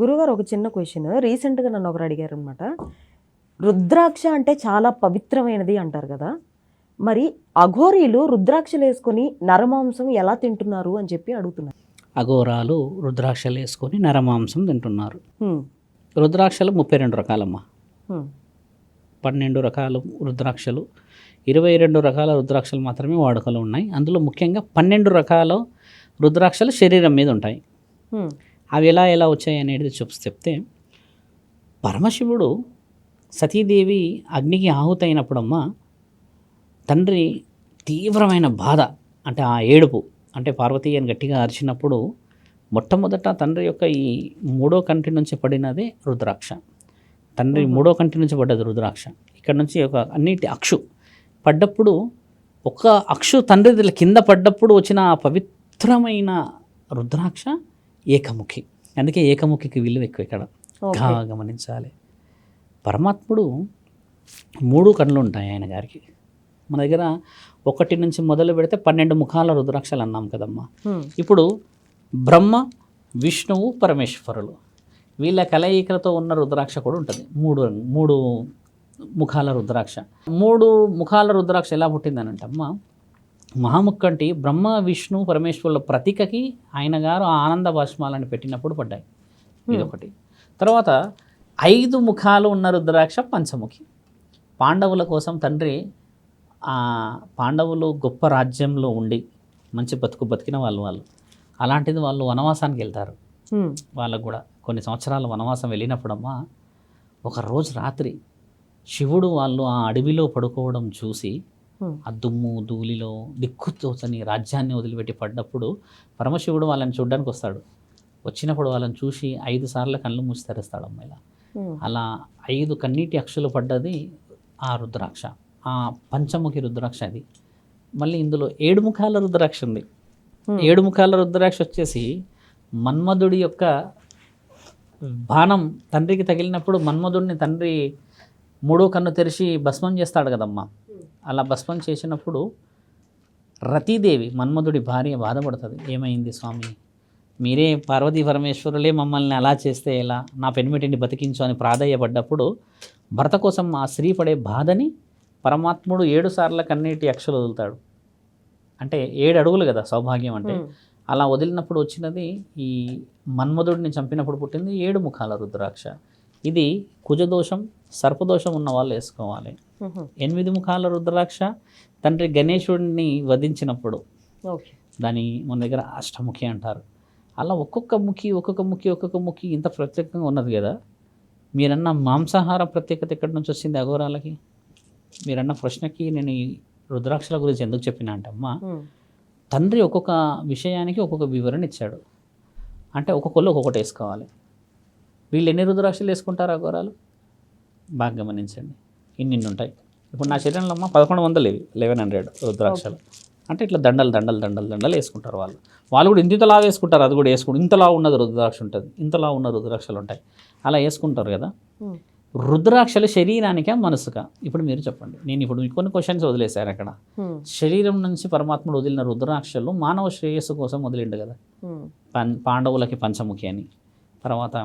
గురుగారు ఒక చిన్న క్వశ్చన్ రీసెంట్గా నన్ను ఒకరు అడిగారు అనమాట రుద్రాక్ష అంటే చాలా పవిత్రమైనది అంటారు కదా. మరి అఘోరీలు రుద్రాక్షలు వేసుకొని నరమాంసం ఎలా తింటున్నారు అని చెప్పి అడుగుతున్నారు. అఘోరాలు రుద్రాక్షలు వేసుకొని నరమాంసం తింటున్నారు. రుద్రాక్షలు ముప్పై రెండు రకాలమ్మా. పన్నెండు రకాలు రుద్రాక్షలు ఇరవై రెండు రకాల రుద్రాక్షలు మాత్రమే వాడుకలో ఉన్నాయి. అందులో ముఖ్యంగా పన్నెండు రకాల రుద్రాక్షలు శరీరం మీద ఉంటాయి. అవి ఎలా ఎలా వచ్చాయి అనేది చూసి చెప్తే పరమశివుడు సతీదేవి అగ్నికి ఆహుతైనప్పుడమ్మా తండ్రి తీవ్రమైన బాధ అంటే ఆ ఏడుపు అంటే పార్వతీ అని గట్టిగా అరిచినప్పుడు మొట్టమొదట తండ్రి యొక్క ఈ మూడో కంటి నుంచి పడినదే రుద్రాక్ష. తండ్రి మూడో కంటి నుంచి పడ్డది రుద్రాక్ష. ఇక్కడ నుంచి ఒక అన్నిటి అక్షు పడ్డప్పుడు ఒక అక్షు తండ్రి కింద పడ్డప్పుడు వచ్చిన ఆ పవిత్రమైన రుద్రాక్ష ఏకముఖి. అందుకే ఏకముఖికి విలువ ఎక్కువ ఇక్కడ. బాగా గమనించాలి. పరమాత్ముడు మూడు కళ్ళు ఉంటాయి ఆయన గారికి. మన దగ్గర ఒకటి నుంచి మొదలు పెడితే పన్నెండు ముఖాల రుద్రాక్షలు అన్నాం కదమ్మా. ఇప్పుడు బ్రహ్మ విష్ణువు పరమేశ్వరులు. వీళ్ళ కలయికలతో ఉన్న రుద్రాక్ష కూడా ఉంటుంది. మూడు మూడు ముఖాల రుద్రాక్ష. మూడు ముఖాల రుద్రాక్ష ఎలా పుట్టిందనంటే అమ్మ మహాముక్కంటి బ్రహ్మ విష్ణు పరమేశ్వరుల ప్రతీకకి ఆయన గారు ఆనంద భాష్మాలను పెట్టినప్పుడు పడ్డాయి. ఇదొకటి. తర్వాత ఐదు ముఖాలు ఉన్న రుద్రాక్ష పంచముఖి. పాండవుల కోసం తండ్రి పాండవులు గొప్ప రాజ్యంలో ఉండి మంచి బతుకు బతికిన వాళ్ళు వాళ్ళు. అలాంటిది వాళ్ళు వనవాసానికి వెళ్తారు. వాళ్ళకు కూడా కొన్ని సంవత్సరాలు వనవాసం వెళ్ళినప్పుడమ్మా ఒక రోజు రాత్రి శివుడు వాళ్ళు ఆ అడవిలో పడుకోవడం చూసి ఆ దుమ్ము ధూళిలో దిక్కు తోచని రాజ్యాన్ని వదిలిపెట్టి పడ్డప్పుడు పరమశివుడు వాళ్ళని చూడడానికి వస్తాడు. వచ్చినప్పుడు వాళ్ళని చూసి ఐదు సార్లు కళ్ళు మూసి తెరుస్తాడు అమ్మాయిలా. అలా ఐదు కన్నీటి అక్షులు పడ్డది ఆ రుద్రాక్ష. ఆ పంచముఖి రుద్రాక్ష అది. మళ్ళీ ఇందులో ఏడు ముఖాల రుద్రాక్ష ఉంది. ఏడు ముఖాల రుద్రాక్ష వచ్చేసి మన్మధుడి యొక్క బాణం తండ్రికి తగిలినప్పుడు మన్మధుడిని తండ్రి మూడో కన్ను తెరిచి భస్మం చేస్తాడు కదమ్మా. అలా భస్మం చేసినప్పుడు రతీదేవి మన్మధుడి భార్య బాధపడుతుంది. ఏమైంది స్వామి? మీరే పార్వతీ పరమేశ్వరులే మమ్మల్ని అలా చేస్తే ఎలా? నా పెనిమిటిని బతికించు అని ప్రాధేయపడ్డప్పుడు భర్త కోసం ఆ స్త్రీ పడే బాధని పరమాత్ముడు ఏడు సార్ల కన్నీటి అక్షలు వదులుతాడు. అంటే ఏడు అడుగులు కదా సౌభాగ్యం అంటే. అలా వదిలినప్పుడు వచ్చినది ఈ మన్మధుడిని చంపినప్పుడు పుట్టింది ఏడు ముఖాల రుద్రాక్ష. ఇది కుజదోషం సర్పదోషం ఉన్న వాళ్ళు వేసుకోవాలి. ఎనిమిది ముఖాల రుద్రాక్ష తండ్రి గణేశుడిని వధించినప్పుడు దాని మన దగ్గర అష్టముఖి అంటారు. అలా ఒక్కొక్క ముఖి ఒక్కొక్క ముఖి ఒక్కొక్క ముఖి ఇంత ప్రత్యేకంగా ఉన్నది కదా? మీరన్న మాంసాహార ప్రత్యేకత ఎక్కడి నుంచి వచ్చింది అఘోరాలకి? మీరన్న ప్రశ్నకి నేను ఈ రుద్రాక్షల గురించి ఎందుకు చెప్పినా అంటే అమ్మా తండ్రి ఒక్కొక్క విషయానికి ఒక్కొక్క వివరణ ఇచ్చాడు. అంటే ఒక్కొక్కళ్ళు ఒక్కొక్కటి వేసుకోవాలి. వీళ్ళు ఎన్ని రుద్రాక్షలు వేసుకుంటారు అఘోరాలు? బాగా గమనించండి. ఇన్ని ఇన్ని ఉంటాయి. ఇప్పుడు నా శరీరంలో అమ్మ పదకొండు వందలు ఇవి లెవెన్ హండ్రెడ్ రుద్రాక్షలు. అంటే ఇట్లా దండలు దండలు దండలు దండలు వేసుకుంటారు వాళ్ళు. వాళ్ళు కూడా ఇంతలా వేసుకుంటారు అది కూడా వేసుకుంటారు ఇంతలా ఉన్నది రుద్రాక్ష ఉంటుంది. ఇంతలా ఉన్న రుద్రాక్షలు ఉంటాయి. అలా వేసుకుంటారు కదా. రుద్రాక్షలు శరీరానికా మనసుకా ఇప్పుడు మీరు చెప్పండి. నేను ఇప్పుడు కొన్ని క్వశ్చన్స్ వదిలేశారు అక్కడ. శరీరం నుంచి పరమాత్ముడు వదిలిన రుద్రాక్షలు మానవ శ్రేయస్సు కోసం వదిలిండు కదా. పాండవులకి పంచముఖి అని. తర్వాత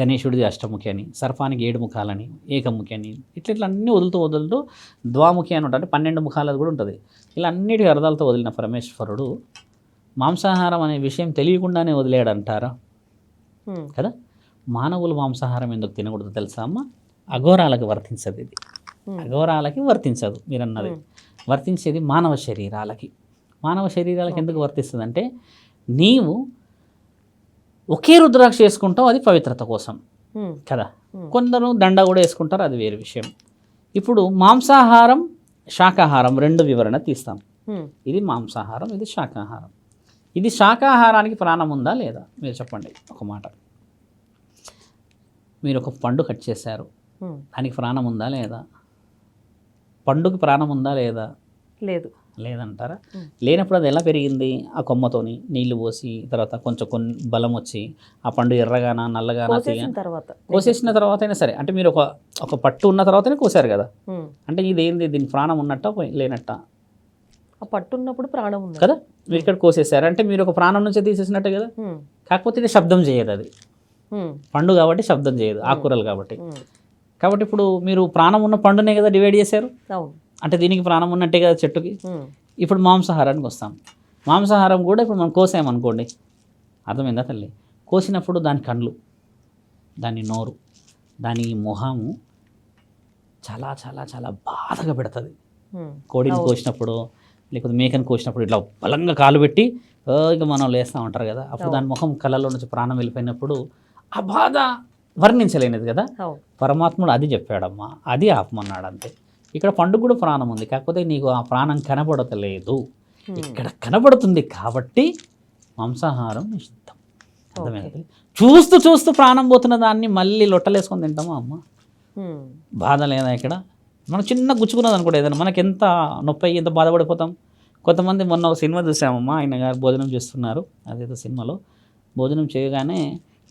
గణేశుడిది అష్టముఖి అని సర్పానికి ఏడు ముఖాలని ఏకముఖి అని ఇట్లా ఇట్లా అన్నీ వదులుతూ వదులుతూ ద్వాముఖి అని ఉంటుంది. అంటే పన్నెండు ముఖాలది కూడా ఉంటుంది. ఇలా అన్నిటి అర్థాలతో వదిలిన పరమేశ్వరుడు మాంసాహారం అనే విషయం తెలియకుండానే వదిలేడు అంటారా. కదా? మానవులు మాంసాహారం ఎందుకు తినకూడదు తెలుసా అమ్మ? అఘోరాలకు వర్తించదు ఇది. అఘోరాలకి వర్తించదు మీరు అన్నది వర్తించేది మానవ శరీరాలకి. మానవ శరీరాలకి ఎందుకు వర్తిస్తుంది అంటే నీవు ఒకే రుద్రాక్ష వేసుకుంటావు అది పవిత్రత కోసం. కదా. కొందరు దండ కూడా వేసుకుంటారు అది వేరే విషయం. ఇప్పుడు మాంసాహారం శాకాహారం రెండు వివరణ తీస్తాం. ఇది మాంసాహారం ఇది శాకాహారం. ఇది శాకాహారానికి ప్రాణం ఉందా లేదా? మీరు చెప్పండి ఒక మాట. మీరు ఒక పండు కట్ చేశారు. దానికి ప్రాణం ఉందా లేదా? పండుకి ప్రాణం ఉందా లేదా? లేదు. లేదంటారా. లేనప్పుడు అది ఎలా పెరిగింది? ఆ కొమ్మతోని నీళ్ళు పోసి తర్వాత కొంచెం కొన్ని బలం వచ్చి ఆ పండు ఎర్రగానా నల్లగానా తర్వాత. కోసేసిన తర్వాత అయినా సరే అంటే మీరు ఒక ఒక పట్టు ఉన్న తర్వాతనే కోసారు కదా. అంటే ఇది ఏంది? దీని ప్రాణం ఉన్నట్ట లేనట్ట? ఆ పట్టున్నప్పుడు ప్రాణం ఉంది కదా? మీరు ఇక్కడ కోసేసారు. అంటే మీరు ఒక ప్రాణం నుంచే తీసేసినట్టే కదా? కాకపోతే ఇది శబ్దం చేయదు అది. పండు కాబట్టి శబ్దం చేయదు ఆకుకూరలు కాబట్టి. కాబట్టి ఇప్పుడు మీరు ప్రాణం ఉన్న పండునే కదా డివైడ్ చేశారు? అవును. అంటే దీనికి ప్రాణం ఉన్నట్టే కదా చెట్టుకి? ఇప్పుడు మాంసాహారానికి వస్తాం. మాంసాహారం కూడా ఇప్పుడు మనం కోసామనుకోండి అర్థమైందా తల్లి? కోసినప్పుడు దాని కండ్లు దాని నోరు దాని మొహము చాలా చాలా చాలా బాధగా పెడుతుంది. కోడిని కోసినప్పుడు లేకపోతే మేకని కోసినప్పుడు ఇట్లా బలంగా కాలు పెట్టి ఇక మనం లేస్తూ ఉంటారు కదా. అప్పుడు దాని ముఖం కళ్ళలో నుంచి ప్రాణం వెళ్ళిపోయినప్పుడు ఆ బాధ వర్ణించలేనిది కదా. పరమాత్ముడు అది చెప్పాడమ్మా. అది ఆపమన్నాడు అంతే. ఇక్కడ పండుగ కూడా ప్రాణం ఉంది. కాకపోతే నీకు ఆ ప్రాణం కనబడతలేదు. ఇక్కడ కనబడుతుంది కాబట్టి మాంసాహారం నిషిద్ధం అర్థమైనది చూస్తూ చూస్తూ ప్రాణం పోతున్న దాన్ని మళ్ళీ లొట్టలేసుకొని తింటామా అమ్మ? బాధ లేదా ఇక్కడ? మనం చిన్న గుచ్చుకున్నది అనుకోండి ఏదైనా. మనకి ఎంత నొప్పి ఎంత బాధపడిపోతాం? కొంతమంది మొన్న ఒక సినిమా చూసామమ్మా. ఆయన గారు భోజనం చేస్తున్నారు. అదేదో సినిమాలో. భోజనం చేయగానే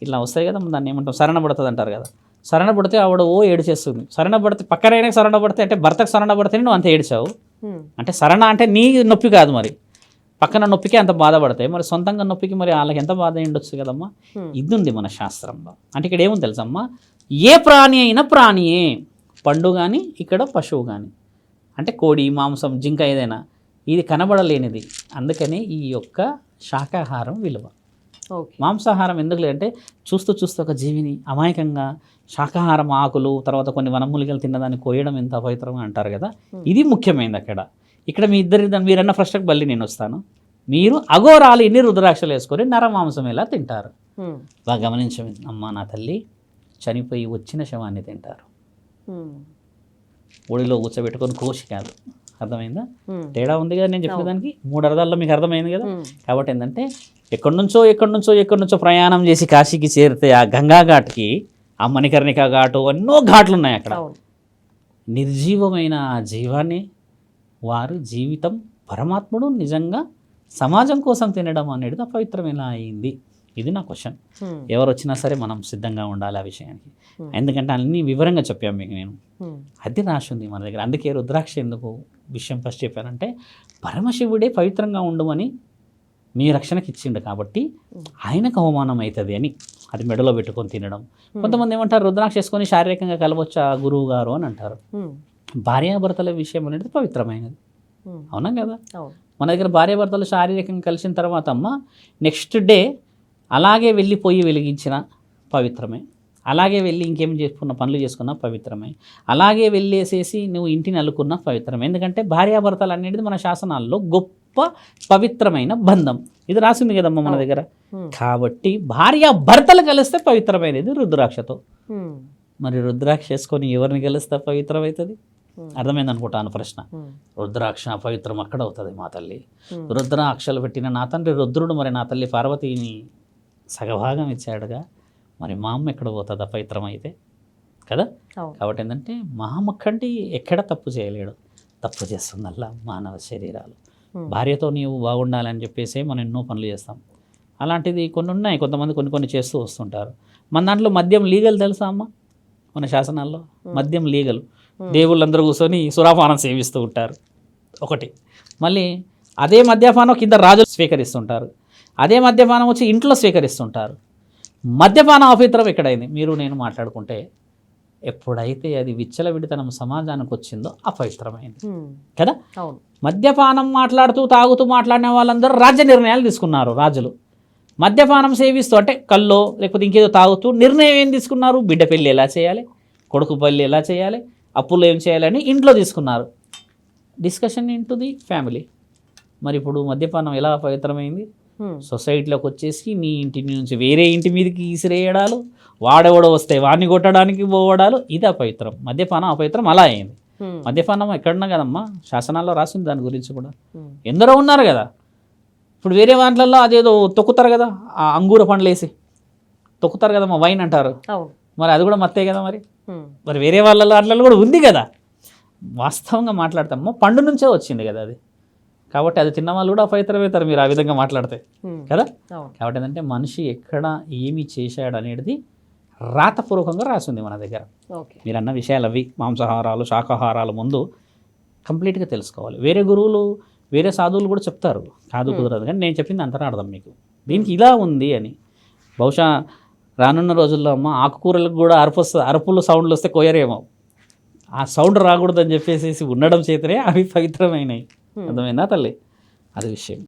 ఇట్లా వస్తాయి కదా దాన్ని ఏమంటాం? శరణ పడుతుంది అంటారు కదా. శరణ పడితే ఆవిడ ఓ ఏడిచేస్తుంది. శరణ పడితే పక్కనైనా శరణ పడితే అంటే భర్తకు శరణ పడితే నువ్వు అంత ఏడిచావు? అంటే శరణ అంటే నీ నొప్పి కాదు మరి. పక్కన నొప్పికి అంత బాధపడతాయి. మరి సొంతంగా నొప్పికి మరి వాళ్ళకి ఎంత బాధ ఉండొచ్చు కదమ్మా. ఇది ఉంది మన శాస్త్రంలో. అంటే ఇక్కడ ఏముంది తెలుసమ్మా? ఏ ప్రాణి అయినా ప్రాణియే. పండు కానీ ఇక్కడ పశువు కానీ అంటే కోడి మాంసం జింక ఏదైనా. ఇది కనబడలేనిది. అందుకని ఈ యొక్క శాకాహారం విలువ. మాంసాహారం ఎందుకు అంటే చూస్తూ చూస్తూ ఒక జీవిని అమాయకంగా శాకాహారం ఆకులు తర్వాత కొన్ని వనమూలికలు తిన్నదాన్ని కోయడం ఎంత అపవిత్రం అంటారు కదా. ఇది ముఖ్యమైనది అక్కడ. ఇక్కడ మీ ఇద్దరి మీరన్న ప్రశ్నకు బల్లి నేను వస్తాను. మీరు అఘోరాలు ఎన్ని రుద్రాక్షలు వేసుకొని నరమాంసం ఎలా తింటారు? బాగా గమనించండి అమ్మా నా తల్లి చనిపోయి వచ్చిన శవాన్ని తింటారు. ఒడిలో కూర్చోబెట్టుకొని కోసి కాదు. అర్థమైందా? తేడా ఉంది కదా నేను చెప్పేదానికి మూడు అర్థాల్లో మీకు అర్థమైంది కదా? కాబట్టి ఏంటంటే ఎక్కడి నుంచో ఎక్కడి నుంచో ఎక్కడి నుంచో ప్రయాణం చేసి కాశీకి చేరితే ఆ గంగా ఘాట్కి ఆ మణికర్ణిక ఘాటు ఎన్నో ఘాట్లు ఉన్నాయి అక్కడ నిర్జీవమైన ఆ జీవాన్ని వారు జీవితం పరమాత్ముడు నిజంగా సమాజం కోసం తినడం అనేది అపవిత్రం ఎలా అయింది. ఇది నా క్వశ్చన్. ఎవరు వచ్చినా సరే మనం సిద్ధంగా ఉండాలి ఆ విషయానికి. ఎందుకంటే అన్ని వివరంగా చెప్పాను మీకు నేను. అది రాసి ఉంది మన దగ్గర. అందుకే రుద్రాక్ష ఎందుకు విషయం ఫస్ట్ చెప్పానంటే పరమశివుడే పవిత్రంగా ఉండమని మీ రక్షణకి ఇచ్చిండు కాబట్టి ఆయనకు అవమానం అవుతుంది అని అది మెడలో పెట్టుకొని తినడం. కొంతమంది ఏమంటారు రుద్రాక్ష వేసుకొని శారీరకంగా కలవచ్చా గురువు గారు అని అంటారు. భార్యాభర్తల విషయం అనేది పవిత్రమైనది. అవునా కదా? మన దగ్గర భార్యాభర్తలు శారీరకంగా కలిసిన తర్వాత అమ్మ నెక్స్ట్ డే అలాగే వెళ్ళిపోయి వెలిగించిన పవిత్రమే. అలాగే వెళ్ళి ఇంకేం చేసుకున్న పనులు చేసుకున్న పవిత్రమే. అలాగే వెళ్ళేసేసి నువ్వు ఇంటిని అల్లుకున్న పవిత్రమే. ఎందుకంటే భార్యాభర్తలు అనేది మన శాసనాల్లో గొప్ప పవిత్రమైన బంధం. ఇది రాసింది కదమ్మా మన దగ్గర? కాబట్టి భార్య భర్తలు కలిస్తే పవిత్రమైనది రుద్రాక్షతో. మరి రుద్రాక్ష వేసుకొని ఎవరిని కలిస్తే పవిత్రమవుతుంది? అర్థమైంది అనుకుంటాను ప్రశ్న. రుద్రాక్ష పవిత్రం అక్కడ అవుతుంది మా తల్లి. రుద్రాక్షలు పెట్టిన నా తండ్రి రుద్రుడు మరి నా తల్లి పార్వతిని సగభాగం ఇచ్చాడుగా. మరి మా అమ్మ ఎక్కడ పోతుంది అపవిత్రం అయితే కదా కాబట్టి ఏంటంటే మా అమ్మ కంటే ఎక్కడ తప్పు చేయలేడు. తప్పు చేస్తుందల్లా మానవ శరీరాలు. భార్యతో నీవు బాగుండాలని చెప్పేసి మనం ఎన్నో పనులు చేస్తాం. అలాంటిది కొన్ని ఉన్నాయి కొంతమంది కొన్ని కొన్ని చేస్తూ వస్తుంటారు. మన దాంట్లో మద్యం లీగల్ తెలుసా అమ్మ? మన శాసనాల్లో మద్యం లీగల్. దేవుళ్ళందరూ కూర్చొని సురాపానం సేవిస్తూ ఉంటారు. ఒకటి. మళ్ళీ అదే మద్యపానం కింద రాజులు స్వీకరిస్తుంటారు. అదే మద్యపానం వచ్చి ఇంట్లో స్వీకరిస్తుంటారు. మద్యపానం అపవిత్రం ఎక్కడైంది? మీరు నేను మాట్లాడుకుంటే ఎప్పుడైతే అది విచ్చలవిడితనం సమాజానికి వచ్చిందో అపవిత్రమైంది కదా? మద్యపానం మాట్లాడుతూ తాగుతూ మాట్లాడిన వాళ్ళందరూ రాజ్య నిర్ణయాలు తీసుకున్నారు రాజులు. మద్యపానం సేవిస్తూ అంటే కల్లో లేకపోతే ఇంకేదో తాగుతూ నిర్ణయం ఏం తీసుకున్నారు? బిడ్డ పెళ్ళి ఎలా చేయాలి? కొడుకు పెళ్ళి ఎలా చేయాలి? అప్పులు ఏం చేయాలని ఇంట్లో తీసుకున్నారు. Discussion into the family. మరి ఇప్పుడు మద్యపానం ఎలా పవిత్రమైంది? సొసైటీలోకి వచ్చేసి నీ ఇంటి నుంచి వేరే ఇంటి మీదకి ఈసిరేయడాలు వాడెవడో వస్తే వాడిని కొట్టడానికి పోవడాలు ఇది అపవిత్రం. మద్యపానం అపవిత్రం అలా అయింది. మద్యపానం ఎక్కడున్నా కదమ్మా శాసనాల్లో రాసింది దాని గురించి కూడా. ఎందరో ఉన్నారు కదా. ఇప్పుడు వేరే వాటిలలో అదేదో తొక్కుతారు కదా ఆ అంగూర పండ్లు వేసి తొక్కుతారు కదా మా వైన్ అంటారు. మరి అది కూడా మత్తే కదా మరి? మరి వేరే వాళ్ళలో అట్లలో కూడా ఉంది కదా. వాస్తవంగా మాట్లాడతామో పండు నుంచే వచ్చింది కదా అది. కాబట్టి అది తిన్న వాళ్ళు కూడా అపవిత్రమవుతారు మీరు ఆ విధంగా మాట్లాడితే. కదా? కాబట్టి ఏంటంటే మనిషి ఎక్కడ ఏమి చేశాడు అనేది రాతపూర్వకంగా రాసింది మన దగ్గర. మీరు అన్న విషయాలు అవి. మాంసాహారాలు శాకాహారాలు ముందు కంప్లీట్గా తెలుసుకోవాలి. వేరే గురువులు వేరే సాధువులు కూడా చెప్తారు. కాదు కుదరదు కానీ నేను చెప్పింది అంతరార్థం మీకు. దీనికి ఇలా ఉంది అని. బహుశా రానున్న రోజుల్లో అమ్మ ఆకుకూరలకు కూడా అరుపు అరుపులు సౌండ్లు వస్తే కోయరేమో ఆ సౌండ్ రాకూడదని చెప్పేసి ఉండడం చేతనే అవి పవిత్రమైనవి అర్థమైందా తల్లి అది విషయం